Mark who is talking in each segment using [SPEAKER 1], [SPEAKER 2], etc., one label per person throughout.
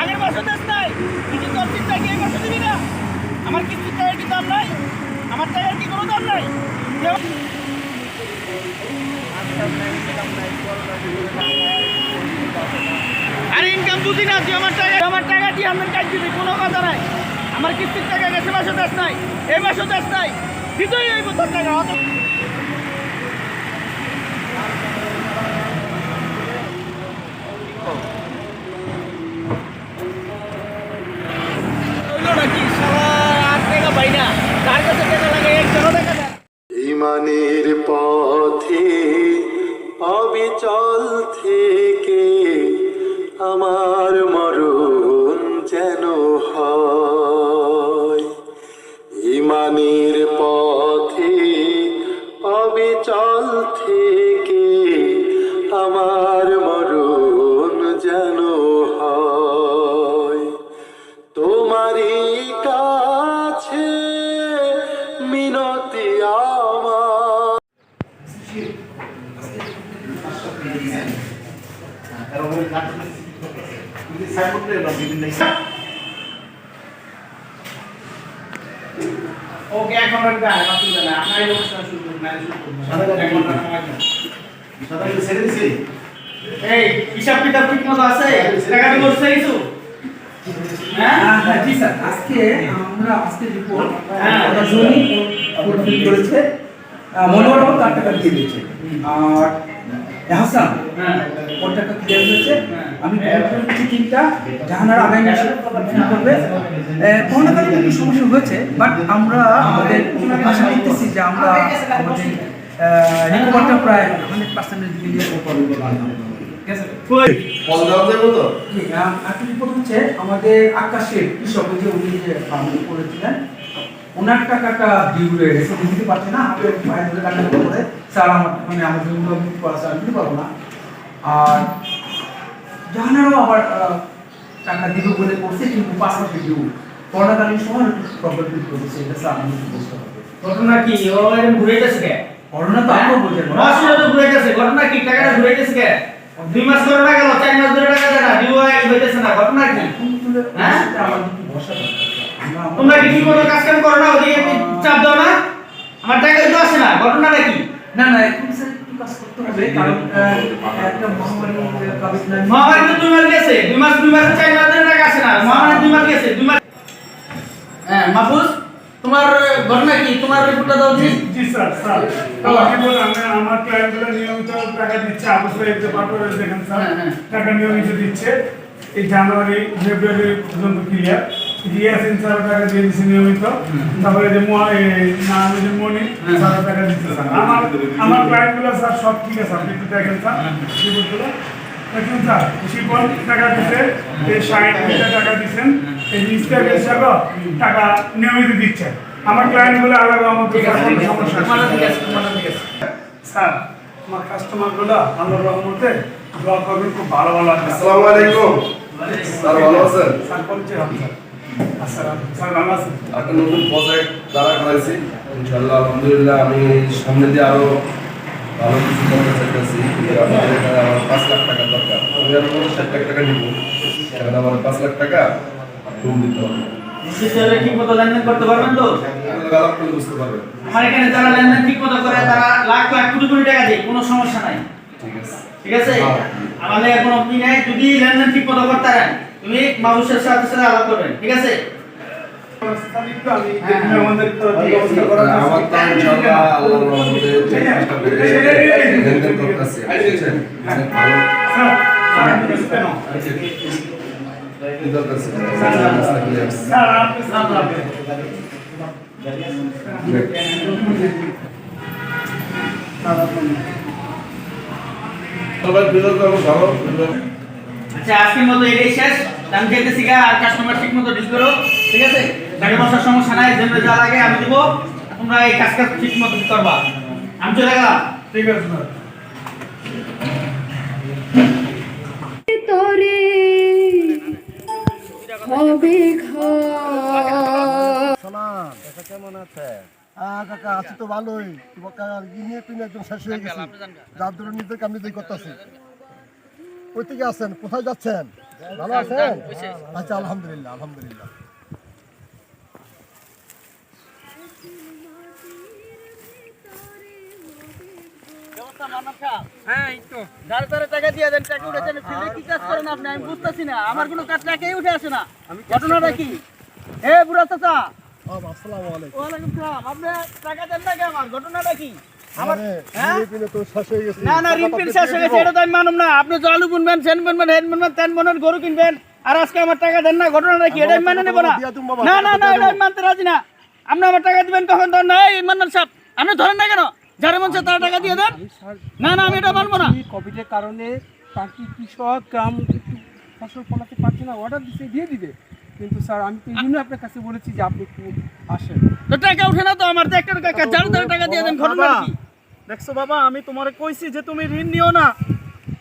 [SPEAKER 1] আগের মাসও দেস নাই তুই কি তোর চিন্তা এই মাসে না। আমার কিস্তির টাকার কি দাম নাই? আমার কি কোনো দাম নাই? আরে ইনকাম বুঝি না আমার টাকা আমার টাকা দিয়ে আমার কাজ কোনো কথা নাই। আমার কিস্তির টাকা গেছে মাসও দেশ নাই, এই মাসও দেশ নাই। দিতেই এই তোর টাকা হইল নাকি সারা আট টাকা পাই না তার কাছে টাকা লাগে একশো টাকা দেয়
[SPEAKER 2] ইমানের পথে অবিচল থেকে
[SPEAKER 1] ওকে এখন আর গায় না আপনার এই অনুষ্ঠান শুরু করুন না শুরু করুন। এক ঘণ্টা সময় এই হিসাব কিতাব ঠিক মতো আছে? টাকা দিয়ে বসছে কিছু? হ্যাঁ?
[SPEAKER 3] হ্যাঁ, জি স্যার আজকে আমরা আজকে রিপোর্ট
[SPEAKER 1] হ্যাঁ।
[SPEAKER 3] জমি ফুলফিল করেছে মনোহর তার টাকা দিয়ে দিয়েছে। আর হাসান টাকা ক্লিয়ার হয়েছে।
[SPEAKER 1] হ্যাঁ।
[SPEAKER 3] আমি ফুলফিল জাহানার আগামী মাসে ফুলফিল করবে। করোনাকালীন একটু সমস্যা হয়েছে বাট আমরা আমাদের আশা করতেছি যে আমরা আমাদের রিকভারটা প্রায় হান্ড্রেড পার্সেন্টের দিকে নিয়ে হচ্ছে আমাদের আকাশের কৃষক যে উনি যে করেছিলেন ওনার টাকাটা ডিউ রয়ে গেছে উনি দিতে পারছে না আমাদের ভাই ধরে টাকা দিতে পারে স্যার আমার মানে আমার জন্য পারছে দিতে পারব না। আর জাহানারও আবার টাকা দিবে বলে করছে কিন্তু পাঁচ মাসে ডিউ করোনাকালীন সময় প্রবলেম ফিল করেছে এটা স্যার আমি বুঝতে পারব
[SPEAKER 1] ঘটনা কি? ও এরকম ঘুরাইতেছে কে?
[SPEAKER 3] করোনা তো আমরা বলছেন
[SPEAKER 1] মাসুল তো ঘুরাইতেছে ঘটনা কি? টাকাটা ঘুরাইতেছে কে? দুই মাস করোনা গেল চার মাস ধরে টাকা দেয় না ডিওয়াই হইতেছে না। ঘটনা কি? হ্যাঁ?
[SPEAKER 3] আমাদের কি? আমরা-
[SPEAKER 1] তোমরা কি মতো কাজ কাম করো না? ওদিকে একটু চাপ দাও না। আমার টাকা তো আসে না। ঘটনাটা কি?
[SPEAKER 3] না না এখন স্যার একটু কাজ করতে হবে কারণ একটা মহামারী না
[SPEAKER 1] মহামারী তো দুই মাস গেছে। দুই মাস দুই মাস চার মাস ধরে টাকা আসে না। মহামারী দুই মাস গেছে। দুই মাস হ্যাঁ মাহফুজ তোমার ঘটনা কি? তোমার রিপোর্টটা দাও দিই
[SPEAKER 4] জি স্যার স্যার। আমাকে বলুন আমি আমার ক্লায়েন্টগুলো নিয়মিত টাকা দিচ্ছে। আবু সাহেব যে দেখেন স্যার
[SPEAKER 1] হ্যাঁ, হ্যাঁ।
[SPEAKER 4] টাকা নিয়মিত দিচ্ছে। এই জানুয়ারি ফেব্রুয়ারি পর্যন্ত ক্লিয়ার স্যার টাকা দিয়ে নিয়মিত। তারপরে যে মোয়া- এই নাম যে মনি স্যার টাকা দিচ্ছে স্যার। আমার আমার ক্লায়েন্টগুলো স্যার সব ঠিক আছে আপনি একটু দেখেন স্যার। রিপোর্টগুলো দেখুন স্যার শিপন টাকা দিচ্ছে এই ষাট টাকা দিচ্ছেন এই হিসাবে টাকা নিয়মিত দিচ্ছেন আমার ক্লায়েন্টগুলো আলাদা আমার
[SPEAKER 1] ঠিক আছে ঠিক
[SPEAKER 4] সমস্যা স্যার আমার কাস্টমারগুলো রহমতে দোয়া করবেন খুব ভালো ভালো আছে।
[SPEAKER 5] আসসালামু আলাইকুম। স্যার ভালো আছেন?
[SPEAKER 4] স্যার পরিচয় হবে স্যার।
[SPEAKER 5] একটা নতুন প্রজেক্ট দাঁড়া করাইছি ইনশাআল্লাহ আলহামদুলিল্লাহ আমি সামনে দিয়ে আরও ভালো কিছু করতে চাইতেছি। আমার পাঁচ লাখ টাকা দরকার। আমি আরও পঞ্চাশ ষাট লাখ টাকা নিব। এখানে আমার পাঁচ লাখ টাকা লোন দিতে হবে।
[SPEAKER 1] ঠিক মতো লেনদেন করতে পারবেন তো?
[SPEAKER 5] আপনারা আলাপ করে বুঝতে পারবেন।
[SPEAKER 1] আমার এখানে যারা লেনদেন ঠিক মতো করে তারা লাখ লাখ কোটি কোটি টাকা দেয় কোনো সমস্যা নাই।
[SPEAKER 5] ঠিক আছে।
[SPEAKER 1] ঠিক আছে? আমাদের কোনো কি নাই? যদি লেনদেন ঠিক মতো করতে পারেন তুমি মানুষের সাথে সাথে আলাপ করবেন ঠিক আছে।
[SPEAKER 6] সবাই বিরোধ ভালো
[SPEAKER 1] আচ্ছা আজকের মতো এটাই শেষ। আমি যেতেছি আর কাস্টমার ঠিক মতো ডিল করো ঠিক আছে? টাকা পয়সার সমস্যা নাই জন্য যা লাগে আমি দিব। তোমরা এই কাজ কাজ ঠিক মতো করবা। আমি চলে গেলাম।
[SPEAKER 7] ঠিক আছে স্যার
[SPEAKER 8] হবে ঘর।
[SPEAKER 9] সালাম কেমন আছে? কাকা আছি তো ভালোই। তোমার কাকা নিয়ে তুমি একদম শেষ হয়ে গেছি। যার ধরে নিজেকে আমি নিজেই করতেছি। কই থেকে আছেন কোথায় যাচ্ছেন? ভালো আছেন? আচ্ছা আলহামদুলিল্লাহ আলহামদুলিল্লাহ।
[SPEAKER 1] হ্যাঁ এই তো। যার তারে টাকা দিয়ে দেন টাকা উঠেছেন ফিরে কি কাজ করেন আপনি? আমি বুঝতেছি না। আমার কোনো কাজ টাকাই উঠে আসে না। ঘটনাটা কি? এ বুড়া চাচা।
[SPEAKER 9] আম, আসসালামু আলাইকুম।
[SPEAKER 1] ওয়ালাইকুম সালাম। আপনি টাকা দেন না কে আমার ঘটনাটা কি? আমার
[SPEAKER 9] আরে
[SPEAKER 1] হ্যাঁ?
[SPEAKER 9] হয়ে
[SPEAKER 1] না না ঋণ শেষ হয়ে গেছে এটা তো আমি মানুম না। আপনি জল বুনবেন সেন বুনবেন হেন বুনবেন তেন বুনবেন গরু কিনবেন আর আজকে আমার টাকা দেন না ঘটনাটা কি? এটা আমি মানে নেব না।
[SPEAKER 9] দিয়া তুমি বাবা,
[SPEAKER 1] না না না এটা আমি মানতে রাজি না। আপনি আমার টাকা দিবেন কখন? ধর না এই মান্নান সাহেব আপনি ধরেন না কেন? যারা মন তারা টাকা দিয়ে দেন। না না আমি এটা মানবো না।
[SPEAKER 3] কোভিডের কারণে বাকি কৃষক গ্রাম ফসল ফলাতে পারছে না অর্ডার দিতে দিয়ে দিবে। কিন্তু স্যার আমি তো এই জন্য আপনার কাছে বলেছি যে আপনি একটু আসেন।
[SPEAKER 1] তো টাকা উঠে না তো আমার তো একটা টাকা যারা তারা টাকা দিয়ে দেন ঘটনা কি?
[SPEAKER 7] দেখছ বাবা আমি তোমারে কইছি যে তুমি ঋণ নিও না।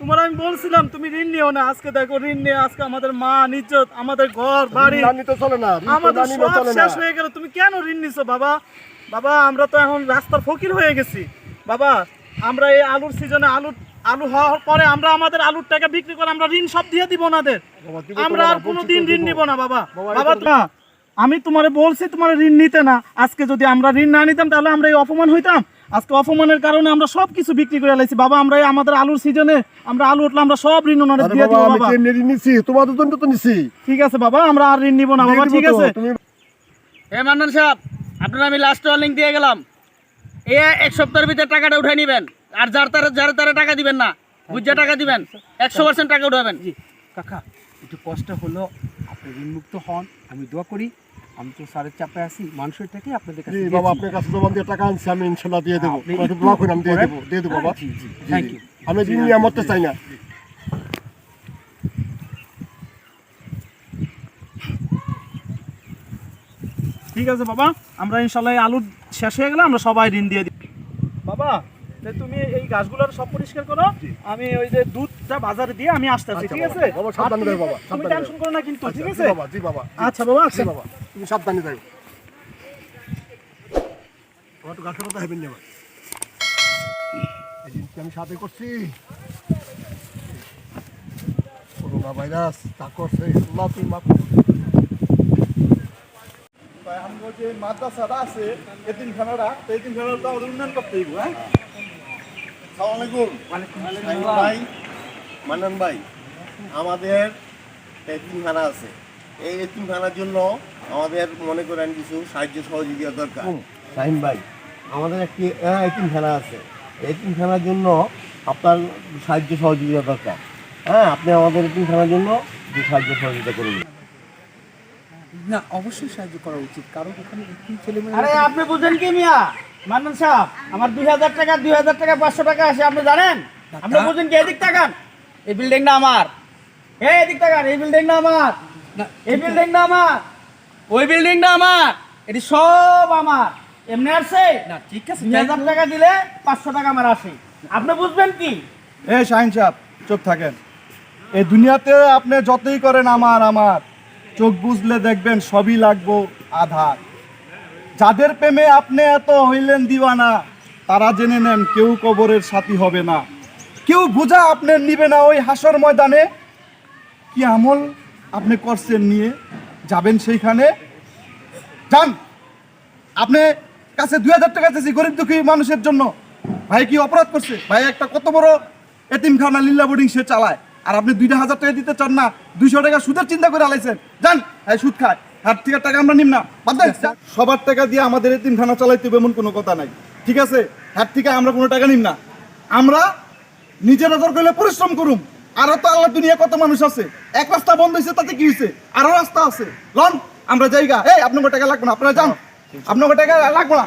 [SPEAKER 7] তোমার আমি বলছিলাম তুমি ঋণ নিও না। আজকে দেখো ঋণ নিয়ে আজকে আমাদের মা নিজ্জত আমাদের ঘর বাড়ি
[SPEAKER 9] চলে না
[SPEAKER 7] আমাদের সব শেষ হয়ে গেল। তুমি কেন ঋণ নিছো বাবা? বাবা আমরা তো এখন রাস্তার ফকির হয়ে গেছি। বাবা আমরা এই আলুর সিজনে আলু আলু হওয়ার পরে আমরা আমাদের আলুর টাকা বিক্রি করে আমরা ঋণ সব দিয়ে দিব ওনাদের। আমরা আর কোনো দিন ঋণ। নিব না বাবা।
[SPEAKER 9] বাবা,
[SPEAKER 7] না আমি তোমারে বলছি তোমার ঋণ নিতে না। আজকে যদি আমরা ঋণ না নিতাম তাহলে আমরা এই অপমান হইতাম। আজকে অপমানের কারণে আমরা সব কিছু বিক্রি করে লাইছি। বাবা আমরা আমাদের আলুর সিজনে আমরা আলু উঠলে আমরা সব ঋণ ওনাদের
[SPEAKER 9] আরে
[SPEAKER 7] দিয়ে দিব বাবা।
[SPEAKER 9] এমনি ঋণ নিছি? তোমাদের জন্য তো নিছি।
[SPEAKER 7] ঠিক আছে বাবা আমরা আর ঋণ নিব না বাবা ঠিক আছে।
[SPEAKER 1] এ মান্নান সাহেব আপনার আমি লাস্ট ওয়ার্নিং দিয়ে গেলাম। এ এক সপ্তাহের ভিতরে টাকাটা উঠাই নিবেন। আর যার তারা যার তারা টাকা দিবেন না বুঝে টাকা দিবেন একশো পার্সেন্ট টাকা উঠাবেন।
[SPEAKER 3] জি কাকা একটু কষ্ট হলো আপনি ঋণমুক্ত হন আমি দোয়া করি আমি তো স্যারের চাপে আছি মানুষের থেকে আপনাদের কাছে
[SPEAKER 9] জি বাবা আপনার কাছে জবান দিয়ে টাকা আনছি আমি ইনশাল্লাহ দিয়ে দেবো। দোয়া করে আমি দিয়ে দেবো দিয়ে দেবো বাবা।
[SPEAKER 3] জি জি
[SPEAKER 9] জি,
[SPEAKER 3] থ্যাংক ইউ
[SPEAKER 9] আমি ঋণ নিয়ে মরতে চাই না।
[SPEAKER 7] ঠিক আছে বাবা আমরা ইনশাল্লাহ এই আলু শেষ হয়ে গেলে আমরা সবাই ঋণ দিয়ে দিই। বাবা তুমি এই গাছগুলোর সব পরিষ্কার করো। আমি ওই যে দুধটা বাজারে দিয়ে আমি আসতেছি
[SPEAKER 9] আচ্ছা
[SPEAKER 7] ঠিক আছে?
[SPEAKER 9] বাবা, সাবধানে যাও বাবা,
[SPEAKER 7] তুমি টেনশন করো না কিন্তু ঠিক
[SPEAKER 9] আচ্ছা,
[SPEAKER 7] আছে?
[SPEAKER 9] বাবা জি বাবা
[SPEAKER 7] আচ্ছা বাবা আচ্ছা
[SPEAKER 9] বাবা তুমি সাবধানে যাও। আমার তো গাছের কথা হেবেন আমি সাথে করছি। করোনা ভাইরাস তা করছে আল্লাহ তুই মাফ
[SPEAKER 7] আমরা যে মাদ্রাসাটা আছে এতিমখানাটা এতিমখানাটা তো আমাদের উন্নয়ন করতে হইব হ্যাঁ?
[SPEAKER 9] আসসালামু। ভাই মান্নান ভাই আমাদের এতিমখানা আছে। এই এতিমখানার জন্য আমাদের মনে করেন কিছু সাহায্য সহযোগিতা দরকার। শাহিন ভাই আমাদের একটি এতিমখানা আছে। এই এতিমখানার জন্য আপনার সাহায্য সহযোগিতা দরকার। হ্যাঁ আপনি আমাদের এতিমখানার জন্য সাহায্য সহযোগিতা করুন।
[SPEAKER 3] না অবশ্যই সাহায্য করা উচিত। কারণ ওখানে একটি ছেলে
[SPEAKER 1] আরে আপনি বুঝেন কি মিয়া? মান্নান সাহেব আমার দুই হাজার টাকা দুই হাজার টাকা পাঁচশো টাকা আসে আপনি জানেন? আপনি বুঝেন কি এদিক টাকান এই বিল্ডিংটা আমার। এই এদিক টাকান এই বিল্ডিংটা আমার। এই বিল্ডিংটা আমার। ওই বিল্ডিংটা আমার। এটি সব আমার। এমনি আসছে
[SPEAKER 3] না ঠিক আছে
[SPEAKER 1] দুই হাজার টাকা দিলে পাঁচশো টাকা আমার আসে। আপনি বুঝবেন কি?
[SPEAKER 7] এ শাহিন সাহেব চুপ থাকেন। এই দুনিয়াতে আপনি যতই করেন আমার আমার। চোখ বুঝলে দেখবেন সবই লাগবো আধার। যাদের প্রেমে আপনি এত হইলেন দিওয়ানা তারা জেনে নেন কেউ কবরের সাথী হবে না। কেউ বোঝা আপনি নিবে না ওই হাসর ময়দানে। কি আমল আপনি করছেন নিয়ে? যাবেন সেইখানে? যান। আপনি কাছে দুই হাজার টাকা চাইছি, গরিব দুঃখী মানুষের জন্য। ভাই কি অপরাধ করছে? ভাই, একটা কত বড় এতিমখানা লিল্লা বোর্ডিং সে চালায়। আর আপনি দুইটা হাজার টাকা দিতে চান না, দুইশো টাকা সুদের চিন্তা করে আলাইছেন। যান, ভাই, সুদ খায়। হাত থেকে টাকা আমরা নিম না। সবার টাকা দিয়ে আমাদের এতিমখানা চালাইতে হবে এমন কোনো কথা নাই। ঠিক আছে? হাত থেকে আমরা কোনো টাকা নিম না। আমরা নিজেরা নজর করলে পরিশ্রম করুম। আরও তো আল্লাহ দুনিয়া কত মানুষ আছে। এক রাস্তা বন্ধ হয়েছে তাতে কি হয়েছে আরও রাস্তা আছে। লন আমরা জায়গা এই আপনার টাকা লাগবে না। আপনারা যান। আপনার টাকা লাগবে না।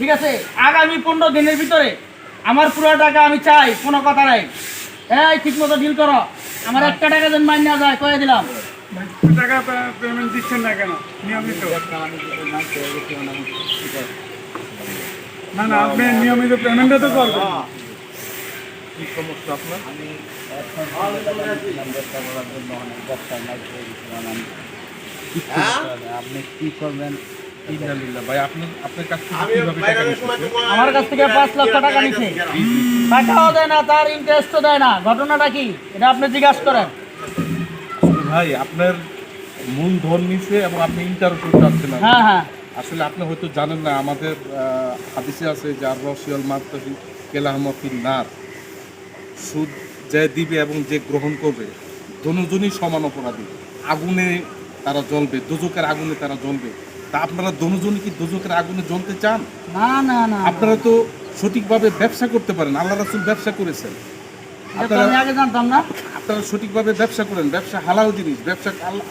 [SPEAKER 10] ঠিক
[SPEAKER 1] আছে? আগামী পনেরো দিনের ভিতরে আমার পুরো টাকা আমি চাই কোনো কথা নাই। এই ঠিক মতো ডিল করো। আমার একটা টাকা যেন মাইন না যায় কয়ে দিলাম।
[SPEAKER 4] টাকা পেমেন্ট দিচ্ছেন না কেন? নিয়মিত। না না আপনি নিয়মিত পেমেন্টটা তো করবেন।
[SPEAKER 6] কি সমস্যা আপনার?
[SPEAKER 10] আপনি কি করবেন?
[SPEAKER 6] ভাই আপনি আপনার কাছ থেকে কীভাবে টাকা
[SPEAKER 11] বাইরের
[SPEAKER 6] নিচ্ছেন
[SPEAKER 11] সময় তোমার-
[SPEAKER 1] আমার কাছ থেকে পাঁচ লক্ষ টাকা নিছে। টাকাও দেয় না তার ইন্টারেস্টও দেয় না। ঘটনাটা কি? এটা আপনি জিজ্ঞাসা করেন।
[SPEAKER 6] ভাই আপনার মূল ধন নিছে এবং আপনি ইন্টারভিউ চাচ্ছেন আর
[SPEAKER 1] হ্যাঁ হ্যাঁ।
[SPEAKER 6] আসলে আপনি হয়তো জানেন না আমাদের আহ, হাদিসে আছে যে আর রসিয়াল মার্তাহি কেলাহমতির নার। সুদ যে দিবে এবং যে গ্রহণ করবে দনুজনই সমান অপরাধী। আগুনে তারা জ্বলবে দুজকের আগুনে তারা জ্বলবে। তা আপনারা দনুজন কি দুজকের আগুনে জ্বলতে চান?
[SPEAKER 1] না না না
[SPEAKER 6] আপনারা তো সঠিকভাবে ব্যবসা করতে পারেন। আল্লাহ রাসুল ব্যবসা করেছেন।
[SPEAKER 1] আপনারা আমি আগে জানতাম না।
[SPEAKER 6] আপনারা সঠিকভাবে ব্যবসা করেন। ব্যবসা হালাল জিনিস। ব্যবসা আল্লাহ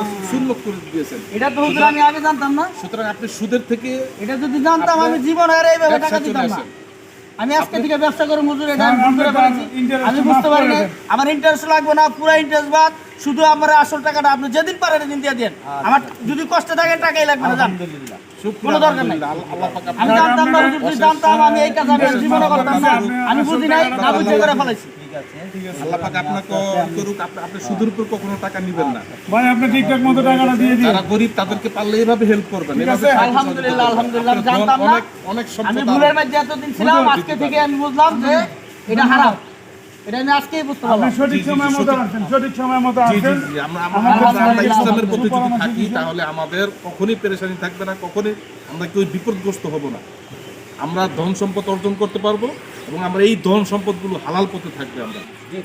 [SPEAKER 6] রাসূল সুন্নত করে দিয়েছেন।
[SPEAKER 1] এটা তো আমি আগে জানতাম না।
[SPEAKER 6] সুতরাং আপনি সুদের থেকে
[SPEAKER 1] এটা যদি জানতাম আমি জীবন আর এইভাবে টাকা দিতাম না। আমি আজকে থেকে ব্যবসা করে মজুর এটা আমি ভুল করে ফেলেছি। আমি বুঝতে পারি না আমার ইন্টারেস্ট লাগবে না পুরো ইন্টারেস্ট বাদ। শুধু আমার আসল টাকাটা আপনি যেদিন পারেন দিন দিয়ে দেন। আমার যদি কষ্টে থাকে টাকাই লাগবে না
[SPEAKER 10] আলহামদুলিল্লাহ।
[SPEAKER 1] কোনো দরকার নাই। আমি জানতাম না জানতাম আমি এই কাজ আমি জীবনে করতাম না। আমি বুঝি নাই না। বুঝে করে
[SPEAKER 10] আছে
[SPEAKER 6] আল্লাহ পাক আপনাকে করুক আপনি- আপনি সুদের উপর কখনো টাকা নিবেন না।
[SPEAKER 4] ভাই আপনি ঠিকঠাক মতো টাকাটা দিয়ে দিন।
[SPEAKER 6] যারা গরিব তাদেরকে পারলে এভাবে হেল্প করবেন।
[SPEAKER 4] ঠিক
[SPEAKER 6] এভাবে
[SPEAKER 4] আছে।
[SPEAKER 6] সাহায্য
[SPEAKER 1] আলহামদুলিল্লাহ, আলহামদুলিল্লাহ, জানতাম না।
[SPEAKER 6] অনেক অনেক
[SPEAKER 1] আমি ভুলের মধ্যে এতদিন ছিলাম আজকে থেকে আমি বুঝলাম যে এটা হারাম। এটা আমি আজকেই বুঝতে পারলাম।
[SPEAKER 4] সঠিক সময় মতো
[SPEAKER 6] সঠিক-
[SPEAKER 4] সঠিক সময় মতো আসেন।
[SPEAKER 6] আমরা ইসলামের পথে যদি থাকি তাহলে আমাদের কখনোই পেরেশানি থাকবে না কখনোই আমরা কেউ বিপদগ্রস্ত হব না। আমরা ধন সম্পদ অর্জন করতে পারব এবং আমরা এই ধন সম্পদগুলো হালাল পথে থাকবে আমরা।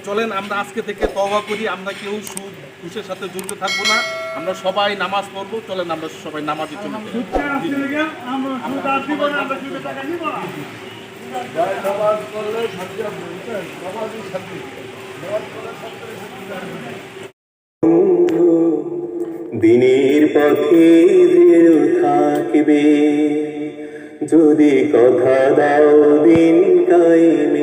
[SPEAKER 6] চলেন, আমরা আজকে থেকে তওবা করি, আমরা কেউ সুদ, ঘুষের সাথে জড়িত থাকব না। আমরা সবাই নামাজ পড়ব, চলেন আমরা সবাই নামাজে চলে যাই।
[SPEAKER 4] সুদটা আসতে লেগে আমরা সুদ আর দিব না আমরা সুদের টাকা নিব না
[SPEAKER 12] দিনের পথে দৃঢ় থাকবে। যদি কথা দাও দিন কায়েমে